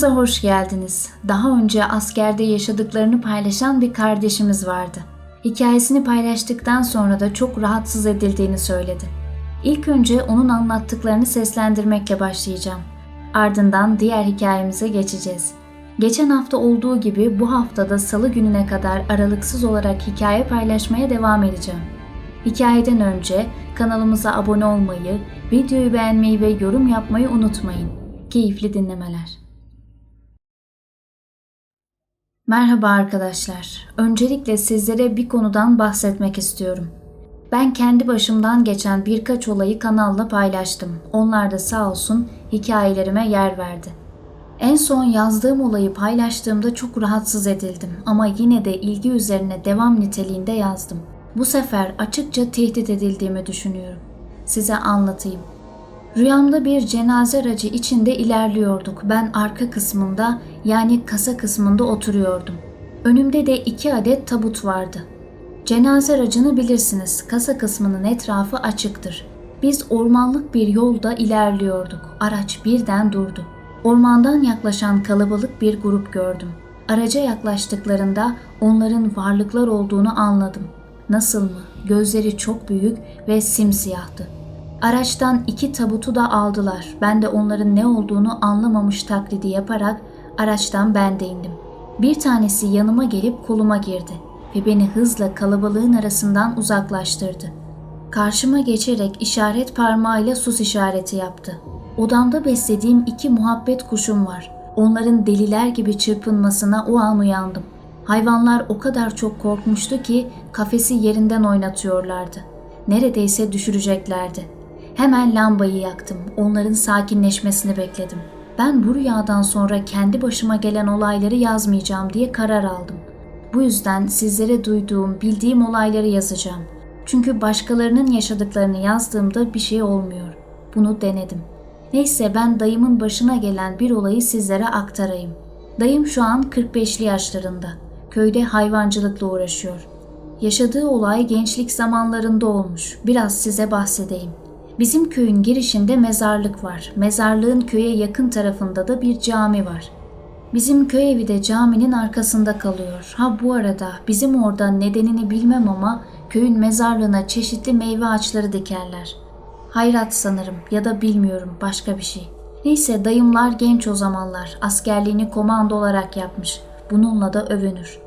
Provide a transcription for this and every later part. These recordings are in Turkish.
Kanalımıza hoş geldiniz. Daha önce askerde yaşadıklarını paylaşan bir kardeşimiz vardı. Hikayesini paylaştıktan sonra da çok rahatsız edildiğini söyledi. İlk önce onun anlattıklarını seslendirmekle başlayacağım. Ardından diğer hikayemize geçeceğiz. Geçen hafta olduğu gibi bu haftada salı gününe kadar aralıksız olarak hikaye paylaşmaya devam edeceğim. Hikayeden önce kanalımıza abone olmayı, videoyu beğenmeyi ve yorum yapmayı unutmayın. Keyifli dinlemeler. Merhaba arkadaşlar. Öncelikle sizlere bir konudan bahsetmek istiyorum. Ben kendi başımdan geçen birkaç olayı kanalla paylaştım. Onlar da sağ olsun hikayelerime yer verdi. En son yazdığım olayı paylaştığımda çok rahatsız edildim ama yine de ilgi üzerine devam niteliğinde yazdım. Bu sefer açıkça tehdit edildiğimi düşünüyorum. Size anlatayım. Rüyamda bir cenaze aracı içinde ilerliyorduk. Ben arka kısmında yani kasa kısmında oturuyordum. Önümde de iki adet tabut vardı. Cenaze aracını bilirsiniz. Kasa kısmının etrafı açıktır. Biz ormanlık bir yolda ilerliyorduk. Araç birden durdu. Ormandan yaklaşan kalabalık bir grup gördüm. Araca yaklaştıklarında onların varlıklar olduğunu anladım. Nasıl mı? Gözleri çok büyük ve simsiyahtı. Araçtan iki tabutu da aldılar. Ben de onların ne olduğunu anlamamış taklidi yaparak araçtan ben de indim. Bir tanesi yanıma gelip koluma girdi ve beni hızla kalabalığın arasından uzaklaştırdı. Karşıma geçerek işaret parmağıyla sus işareti yaptı. Odamda beslediğim iki muhabbet kuşum var. Onların deliler gibi çırpınmasına o an uyandım. Hayvanlar o kadar çok korkmuştu ki kafesi yerinden oynatıyorlardı. Neredeyse düşüreceklerdi. Hemen lambayı yaktım. Onların sakinleşmesini bekledim. Ben bu rüyadan sonra kendi başıma gelen olayları yazmayacağım diye karar aldım. Bu yüzden sizlere duyduğum, bildiğim olayları yazacağım. Çünkü başkalarının yaşadıklarını yazdığımda bir şey olmuyor. Bunu denedim. Neyse ben dayımın başına gelen bir olayı sizlere aktarayım. Dayım şu an 45'li yaşlarında. Köyde hayvancılıkla uğraşıyor. Yaşadığı olay gençlik zamanlarında olmuş. Biraz size bahsedeyim. Bizim köyün girişinde mezarlık var. Mezarlığın köye yakın tarafında da bir cami var. Bizim köy evi de caminin arkasında kalıyor. Ha bu arada bizim orada nedenini bilmem ama köyün mezarlığına çeşitli meyve ağaçları dikerler. Hayrat sanırım ya da bilmiyorum başka bir şey. Neyse dayımlar genç o zamanlar. Askerliğini komando olarak yapmış. Bununla da övünür.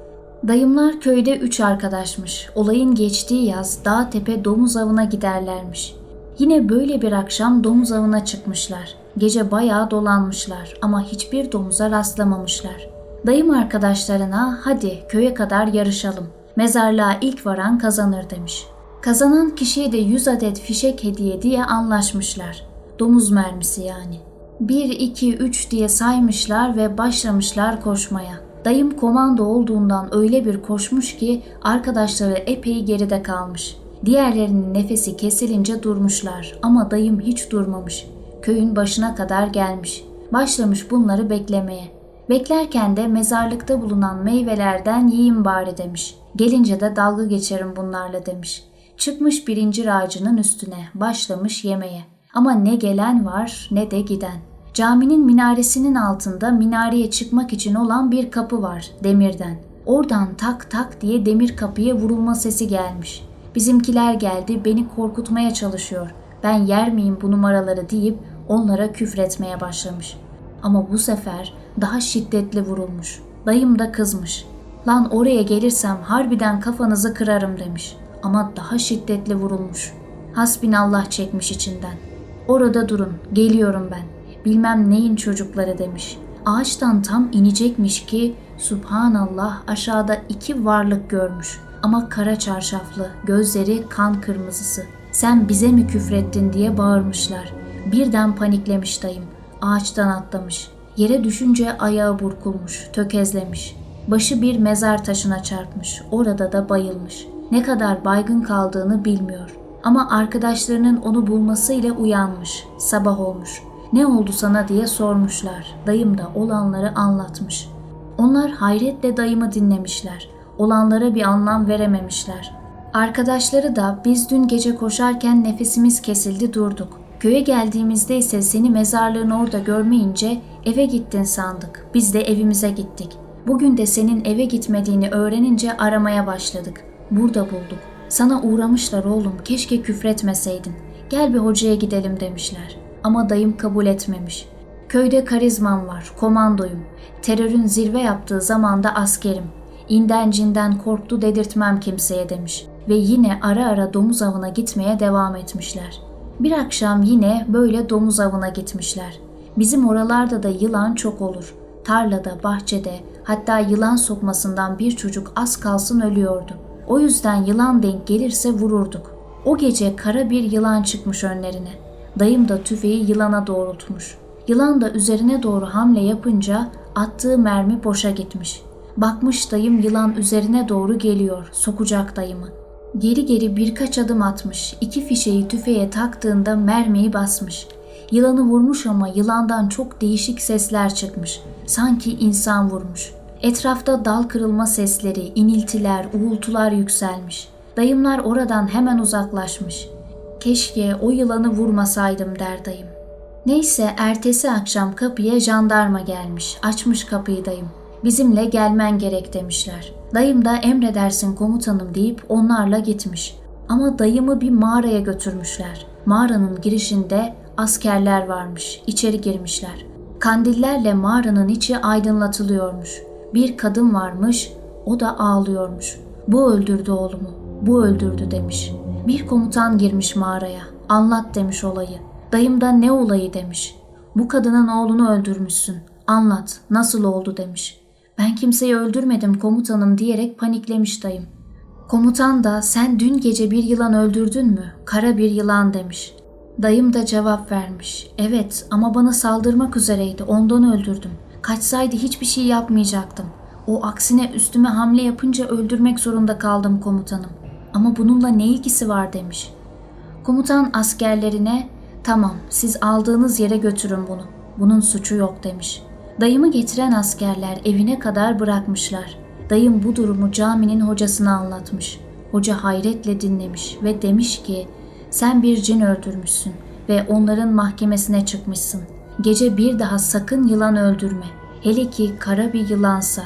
Dayımlar köyde üç arkadaşmış. Olayın geçtiği yaz dağ tepe domuz avına giderlermiş. Yine böyle bir akşam domuz avına çıkmışlar. Gece bayağı dolanmışlar ama hiçbir domuza rastlamamışlar. Dayım arkadaşlarına hadi köye kadar yarışalım. Mezarlığa ilk varan kazanır demiş. Kazanan kişiye de 100 adet fişek hediye diye anlaşmışlar. Domuz mermisi yani. 1, 2, 3 diye saymışlar ve başlamışlar koşmaya. Dayım komando olduğundan öyle bir koşmuş ki arkadaşları epey geride kalmış. Diğerlerinin nefesi kesilince durmuşlar ama dayım hiç durmamış. Köyün başına kadar gelmiş. Başlamış bunları beklemeye. Beklerken de mezarlıkta bulunan meyvelerden yiyin bari demiş. Gelince de dalga geçerim bunlarla demiş. Çıkmış bir incir ağacının üstüne, başlamış yemeye. Ama ne gelen var ne de giden. Caminin minaresinin altında minareye çıkmak için olan bir kapı var demirden. Oradan tak tak diye demir kapıya vurulma sesi gelmiş. Bizimkiler geldi beni korkutmaya çalışıyor. Ben yer miyim bu numaraları deyip onlara küfretmeye başlamış. Ama bu sefer daha şiddetli vurulmuş. Dayım da kızmış. Lan oraya gelirsem harbiden kafanızı kırarım demiş. Ama daha şiddetli vurulmuş. Hasbinallah çekmiş içinden. Orada durun, geliyorum ben. Bilmem neyin çocukları demiş. Ağaçtan tam inecekmiş ki Subhanallah aşağıda iki varlık görmüş ama kara çarşaflı, gözleri kan kırmızısı. Sen bize mi küfrettin diye bağırmışlar. Birden paniklemiş dayım. Ağaçtan atlamış. Yere düşünce ayağı burkulmuş, tökezlemiş. Başı bir mezar taşına çarpmış. Orada da bayılmış. Ne kadar baygın kaldığını bilmiyor. Ama arkadaşlarının onu bulmasıyla uyanmış. Sabah olmuş. Ne oldu sana diye sormuşlar. Dayım da olanları anlatmış. Onlar hayretle dayımı dinlemişler olanlara bir anlam verememişler. Arkadaşları da biz dün gece koşarken nefesimiz kesildi durduk. Köye geldiğimizde ise seni mezarlığın orada görmeyince Eve gittin sandık. Biz de evimize gittik. Bugün de senin eve gitmediğini öğrenince aramaya başladık. Burada bulduk. Sana uğramışlar oğlum. Keşke küfretmeseydin. Gel bir hocaya gidelim demişler. Ama dayım kabul etmemiş. Köyde karizmam var, komandoyum. Terörün zirve yaptığı zamanda askerim. İnden cinden korktu dedirtmem kimseye demiş. Ve yine ara ara domuz avına gitmeye devam etmişler. Bir akşam yine böyle domuz avına gitmişler. Bizim oralarda da yılan çok olur. Tarlada, bahçede, hatta yılan sokmasından bir çocuk az kalsın ölüyordu. O yüzden yılan denk gelirse vururduk. O gece kara bir yılan çıkmış önlerine. Dayım da tüfeği yılana doğrultmuş. Yılan da üzerine doğru hamle yapınca attığı mermi boşa gitmiş. Bakmış dayım yılan üzerine doğru geliyor, sokacak dayımı. Geri geri birkaç adım atmış, iki fişeyi tüfeğe taktığında mermiyi basmış. Yılanı vurmuş ama yılandan çok değişik sesler çıkmış. Sanki insan vurmuş. Etrafta dal kırılma sesleri, iniltiler, uğultular yükselmiş. Dayımlar oradan hemen uzaklaşmış. Keşke o yılanı vurmasaydım der dayım. Neyse ertesi akşam kapıya jandarma gelmiş. Açmış kapıyı dayım. Bizimle gelmen gerek demişler. Dayım da emredersin komutanım deyip onlarla gitmiş. Ama dayımı bir mağaraya götürmüşler. Mağaranın girişinde askerler varmış. İçeri girmişler. Kandillerle mağaranın içi aydınlatılıyormuş. Bir kadın varmış, o da ağlıyormuş. Bu öldürdü oğlumu, bu öldürdü demiş. Bir komutan girmiş mağaraya. Anlat demiş olayı. Dayım da ne olayı demiş. Bu kadının oğlunu öldürmüşsün. Anlat, nasıl oldu demiş. Ben kimseyi öldürmedim komutanım diyerek paniklemiş dayım. Komutan da sen dün gece bir yılan öldürdün mü? Kara bir yılan demiş. Dayım da cevap vermiş. Evet ama bana saldırmak üzereydi ondan öldürdüm. Kaçsaydı hiçbir şey yapmayacaktım. O aksine üstüme hamle yapınca öldürmek zorunda kaldım komutanım. Ama bununla ne ilgisi var demiş. Komutan askerlerine tamam siz aldığınız yere götürün bunu. Bunun suçu yok demiş. Dayımı getiren askerler evine kadar bırakmışlar. Dayım bu durumu caminin hocasına anlatmış. Hoca hayretle dinlemiş ve demiş ki sen bir cin öldürmüşsün ve onların mahkemesine çıkmışsın. Gece bir daha sakın yılan öldürme. Hele ki kara bir yılansa.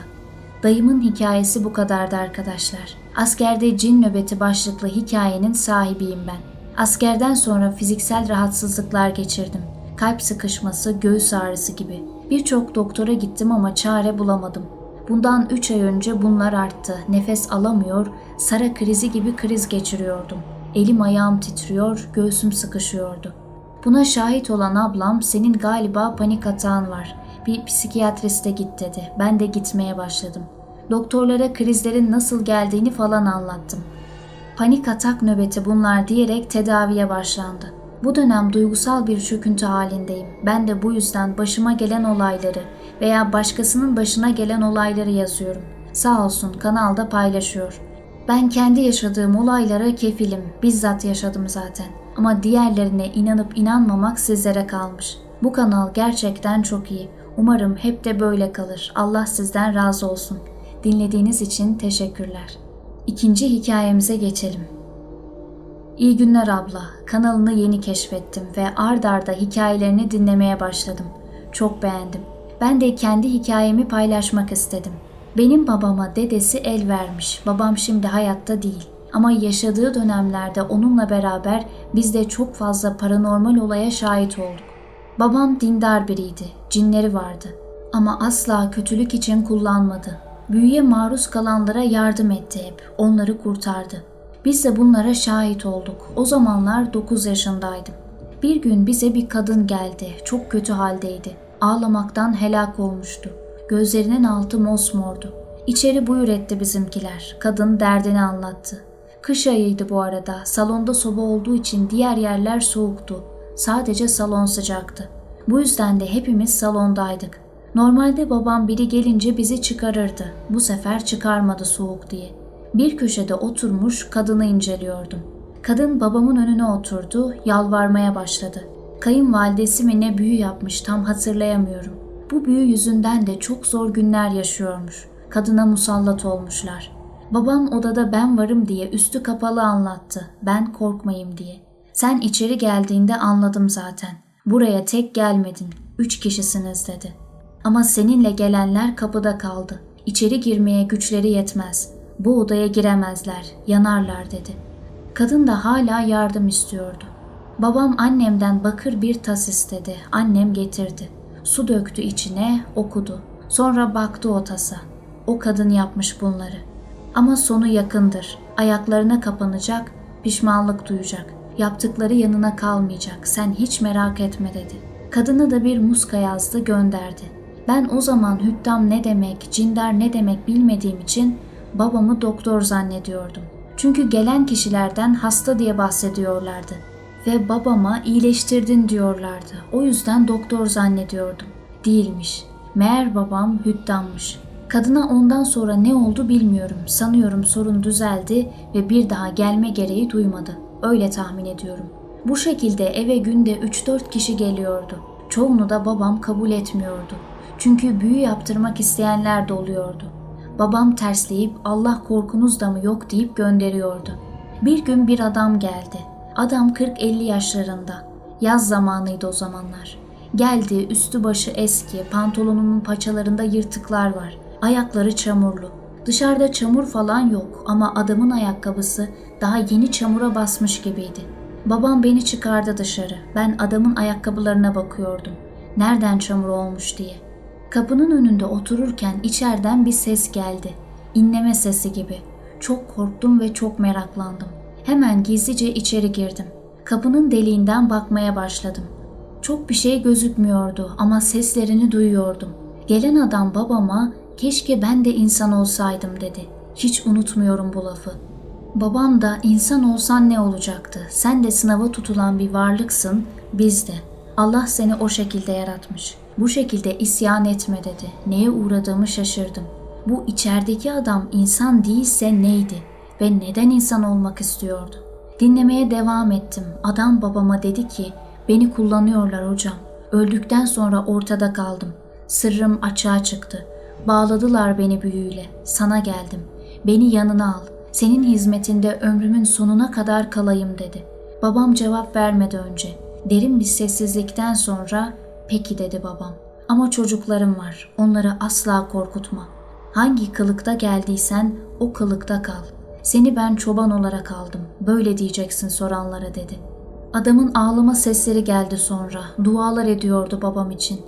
Dayımın hikayesi bu kadardı arkadaşlar. Askerde cin nöbeti başlıklı hikayenin sahibiyim ben. Askerden sonra fiziksel rahatsızlıklar geçirdim. Kalp sıkışması, göğüs ağrısı gibi. Birçok doktora gittim ama çare bulamadım. Bundan 3 ay önce bunlar arttı. Nefes alamıyor, sara krizi gibi kriz geçiriyordum. Elim ayağım titriyor, göğsüm sıkışıyordu. Buna şahit olan ablam senin galiba panik atağın var. Bir psikiyatriste git dedi. Ben de gitmeye başladım. Doktorlara krizlerin nasıl geldiğini falan anlattım. Panik atak nöbeti bunlar diyerek tedaviye başlandı. Bu dönem duygusal bir çöküntü halindeyim. Ben de bu yüzden başıma gelen olayları veya başkasının başına gelen olayları yazıyorum. Sağ olsun kanalda paylaşıyor. Ben kendi yaşadığım olaylara kefilim. Bizzat yaşadım zaten. Ama diğerlerine inanıp inanmamak sizlere kalmış. Bu kanal gerçekten çok iyi. Umarım hep de böyle kalır. Allah sizden razı olsun. Dinlediğiniz için teşekkürler. İkinci hikayemize geçelim. İyi günler abla. Kanalını yeni keşfettim ve ard arda hikayelerini dinlemeye başladım. Çok beğendim. Ben de kendi hikayemi paylaşmak istedim. Benim babama dedesi el vermiş. Babam şimdi hayatta değil. Ama yaşadığı dönemlerde onunla beraber biz de çok fazla paranormal olaya şahit olduk. Babam dindar biriydi. Cinleri vardı. Ama asla kötülük için kullanmadı. Büyüye maruz kalanlara yardım etti hep. Onları kurtardı. Biz de bunlara şahit olduk. O zamanlar 9 yaşındaydım. Bir gün bize bir kadın geldi. Çok kötü haldeydi. Ağlamaktan helak olmuştu. Gözlerinin altı mosmordu. İçeri buyur etti bizimkiler. Kadın derdini anlattı. Kış ayıydı bu arada. Salonda soba olduğu için diğer yerler soğuktu. Sadece salon sıcaktı. Bu yüzden de hepimiz salondaydık. Normalde babam biri gelince bizi çıkarırdı. Bu sefer çıkarmadı soğuk diye. Bir köşede oturmuş kadını inceliyordum. Kadın babamın önüne oturdu, yalvarmaya başladı. Kayınvalidesi mi ne büyü yapmış tam hatırlayamıyorum. Bu büyü yüzünden de çok zor günler yaşıyormuş. Kadına musallat olmuşlar. Babam odada ben varım diye üstü kapalı anlattı. Ben korkmayayım diye. Sen içeri geldiğinde anladım zaten. Buraya tek gelmedin. Üç kişisiniz dedi. Ama seninle gelenler kapıda kaldı. İçeri girmeye güçleri yetmez. Bu odaya giremezler, yanarlar dedi. Kadın da hala yardım istiyordu. Babam annemden bakır bir tas istedi. Annem getirdi. Su döktü içine, okudu. Sonra baktı o tasa. O kadın yapmış bunları. Ama sonu yakındır. Ayaklarına kapanacak, pişmanlık duyacak. Yaptıkları yanına kalmayacak. Sen hiç merak etme dedi. Kadına da bir muska yazdı, gönderdi. Ben o zaman hüddam ne demek, cindar ne demek bilmediğim için babamı doktor zannediyordum. Çünkü gelen kişilerden hasta diye bahsediyorlardı ve babama iyileştirdin diyorlardı. O yüzden doktor zannediyordum. Değilmiş. Meğer babam hüddammış. Kadına ondan sonra ne oldu bilmiyorum. Sanıyorum sorun düzeldi ve bir daha gelme gereği duymadı. Öyle tahmin ediyorum. Bu şekilde eve günde 3-4 kişi geliyordu. Çoğunu da babam kabul etmiyordu. Çünkü büyü yaptırmak isteyenler de oluyordu. Babam tersleyip Allah korkunuz da mı yok deyip gönderiyordu. Bir gün bir adam geldi. Adam 40-50 yaşlarında. Yaz zamanıydı o zamanlar. Geldi, üstü başı eski, pantolonunun paçalarında yırtıklar var. Ayakları çamurlu. Dışarıda çamur falan yok ama adamın ayakkabısı daha yeni çamura basmış gibiydi. Babam beni çıkardı dışarı. Ben adamın ayakkabılarına bakıyordum. Nereden çamur olmuş diye. Kapının önünde otururken içeriden bir ses geldi. İnleme sesi gibi. Çok korktum ve çok meraklandım. Hemen gizlice içeri girdim. Kapının deliğinden bakmaya başladım. Çok bir şey gözükmüyordu ama seslerini duyuyordum. Gelen adam babama keşke ben de insan olsaydım dedi. Hiç unutmuyorum bu lafı. Babam da insan olsan ne olacaktı? Sen de sınava tutulan bir varlıksın, biz de. Allah seni o şekilde yaratmış. Bu şekilde isyan etme dedi. Neye uğradığımı şaşırdım. Bu içerideki adam insan değilse neydi ve neden insan olmak istiyordu? Dinlemeye devam ettim. Adam babama dedi ki, beni kullanıyorlar hocam. Öldükten sonra ortada kaldım. Sırrım açığa çıktı. Bağladılar beni büyüyle. Sana geldim. Beni yanına al. Senin hizmetinde ömrümün sonuna kadar kalayım dedi. Babam cevap vermedi önce. Derin bir sessizlikten sonra peki dedi babam. Ama çocuklarım var. Onları asla korkutma. Hangi kılıkta geldiysen o kılıkta kal. Seni ben çoban olarak aldım. Böyle diyeceksin soranlara dedi. Adamın ağlama sesleri geldi sonra. Dualar ediyordu babam için.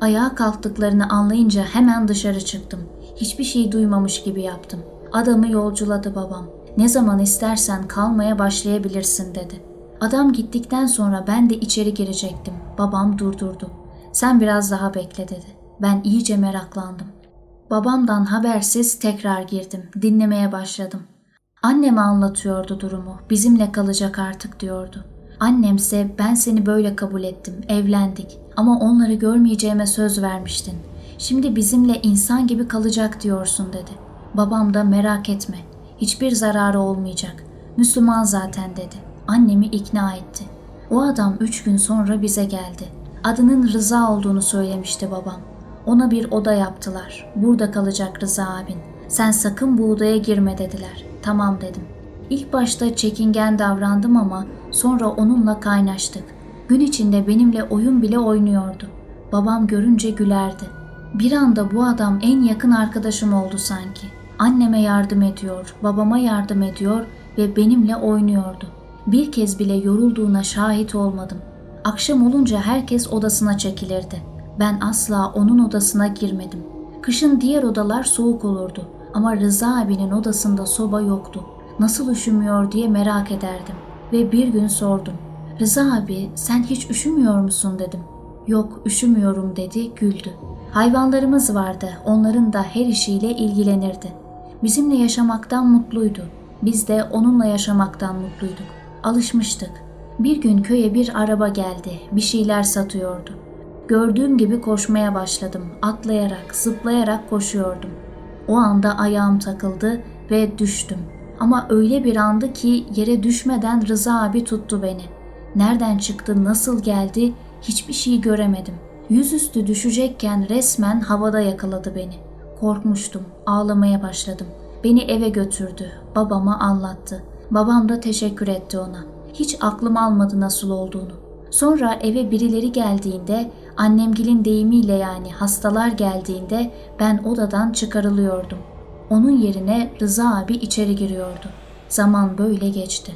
Ayağa kalktıklarını anlayınca hemen dışarı çıktım. Hiçbir şey duymamış gibi yaptım. Adamı yolculadı babam. Ne zaman istersen kalmaya başlayabilirsin dedi. Adam gittikten sonra ben de içeri girecektim. Babam durdurdu. Sen biraz daha bekle dedi. Ben iyice meraklandım. Babamdan habersiz tekrar girdim. Dinlemeye başladım. Anneme anlatıyordu durumu. Bizimle kalacak artık diyordu. Annemse ben seni böyle kabul ettim. Evlendik. Ama onları görmeyeceğime söz vermiştin. Şimdi bizimle insan gibi kalacak diyorsun dedi. Babam da merak etme. Hiçbir zararı olmayacak. Müslüman zaten dedi. Annemi ikna etti. O adam üç gün sonra bize geldi. Adının Rıza olduğunu söylemişti babam. Ona bir oda yaptılar. Burada kalacak Rıza abin. Sen sakın bu odaya girme dediler. Tamam dedim. İlk başta çekingen davrandım ama sonra onunla kaynaştık. Gün içinde benimle oyun bile oynuyordu. Babam görünce gülerdi. Bir anda bu adam en yakın arkadaşım oldu sanki. Anneme yardım ediyor, babama yardım ediyor ve benimle oynuyordu. Bir kez bile yorulduğuna şahit olmadım. Akşam olunca herkes odasına çekilirdi. Ben asla onun odasına girmedim. Kışın diğer odalar soğuk olurdu ama Rıza abinin odasında soba yoktu. Nasıl üşümüyor diye merak ederdim ve bir gün sordum. Rıza abi sen hiç üşümüyor musun dedim. Yok üşümüyorum dedi güldü. Hayvanlarımız vardı onların da her işiyle ilgilenirdi. Bizimle yaşamaktan mutluydu. Biz de onunla yaşamaktan mutluyduk. Alışmıştık. Bir gün köye bir araba geldi. Bir şeyler satıyordu. Gördüğüm gibi koşmaya başladım. Atlayarak, zıplayarak koşuyordum. O anda ayağım takıldı ve düştüm. Ama öyle bir andı ki yere düşmeden Rıza abi tuttu beni. Nereden çıktı, nasıl geldi hiçbir şey göremedim. Yüzüstü düşecekken resmen havada yakaladı beni. Korkmuştum, ağlamaya başladım. Beni eve götürdü, babama anlattı. Babam da teşekkür etti ona. Hiç aklım almadı nasıl olduğunu. Sonra eve birileri geldiğinde Annemgilin deyimiyle yani hastalar geldiğinde ben odadan çıkarılıyordum. Onun yerine Rıza abi içeri giriyordu. Zaman böyle geçti.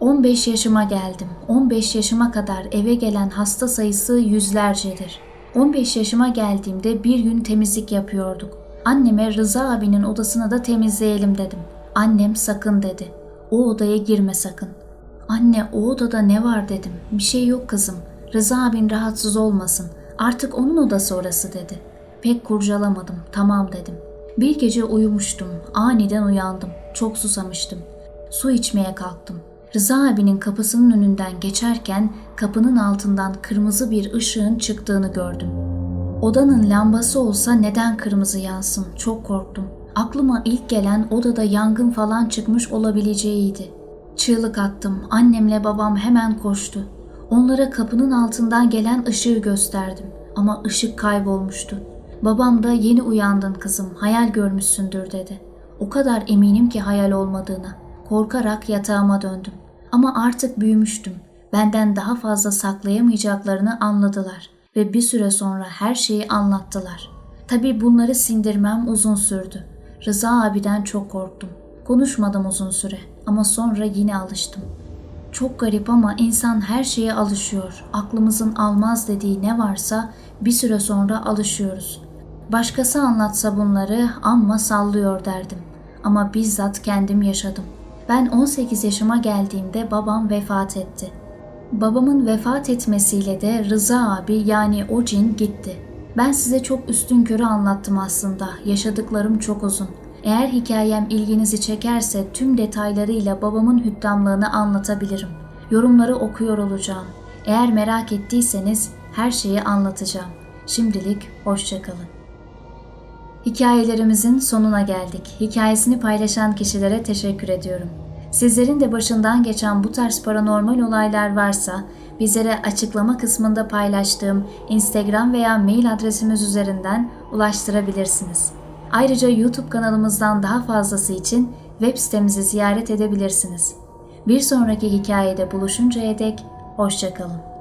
15 yaşıma geldim. 15 yaşıma kadar eve gelen hasta sayısı yüzlercedir. 15 yaşıma geldiğimde bir gün temizlik yapıyorduk. Anneme Rıza abinin odasını da temizleyelim dedim. Annem sakın dedi. O odaya girme sakın. Anne o odada ne var dedim. Bir şey yok kızım. Rıza abin rahatsız olmasın. Artık onun odası orası dedi. Pek kurcalamadım. Tamam dedim. Bir gece uyumuştum. Aniden uyandım. Çok susamıştım. Su içmeye kalktım. Rıza abinin kapısının önünden geçerken kapının altından kırmızı bir ışığın çıktığını gördüm. Odanın lambası olsa neden kırmızı yansın? Çok korktum. Aklıma ilk gelen odada yangın falan çıkmış olabileceğiydi. Çığlık attım. Annemle babam hemen koştu. Onlara kapının altından gelen ışığı gösterdim. Ama ışık kaybolmuştu. Babam da yeni uyandın kızım, hayal görmüşsündür dedi. O kadar eminim ki hayal olmadığına. Korkarak yatağıma döndüm. Ama artık büyümüştüm. Benden daha fazla saklayamayacaklarını anladılar ve bir süre sonra her şeyi anlattılar. Tabii bunları sindirmem uzun sürdü. Rıza abiden çok korktum. Konuşmadım uzun süre ama sonra yine alıştım. Çok garip ama insan her şeye alışıyor. Aklımızın almaz dediği ne varsa bir süre sonra alışıyoruz. Başkası anlatsa bunları amma sallıyor derdim. Ama bizzat kendim yaşadım. Ben 18 yaşıma geldiğimde babam vefat etti. Babamın vefat etmesiyle de Rıza abi yani o cin gitti. Ben size çok üstün körü anlattım aslında. Yaşadıklarım çok uzun. Eğer hikayem ilginizi çekerse tüm detaylarıyla babamın hüddamlığını anlatabilirim. Yorumları okuyor olacağım. Eğer merak ettiyseniz her şeyi anlatacağım. Şimdilik hoşçakalın. Hikayelerimizin sonuna geldik. Hikayesini paylaşan kişilere teşekkür ediyorum. Sizlerin de başından geçen bu tarz paranormal olaylar varsa bizlere açıklama kısmında paylaştığım Instagram veya mail adresimiz üzerinden ulaştırabilirsiniz. Ayrıca YouTube kanalımızdan daha fazlası için web sitemizi ziyaret edebilirsiniz. Bir sonraki hikayede buluşuncaya dek hoşçakalın.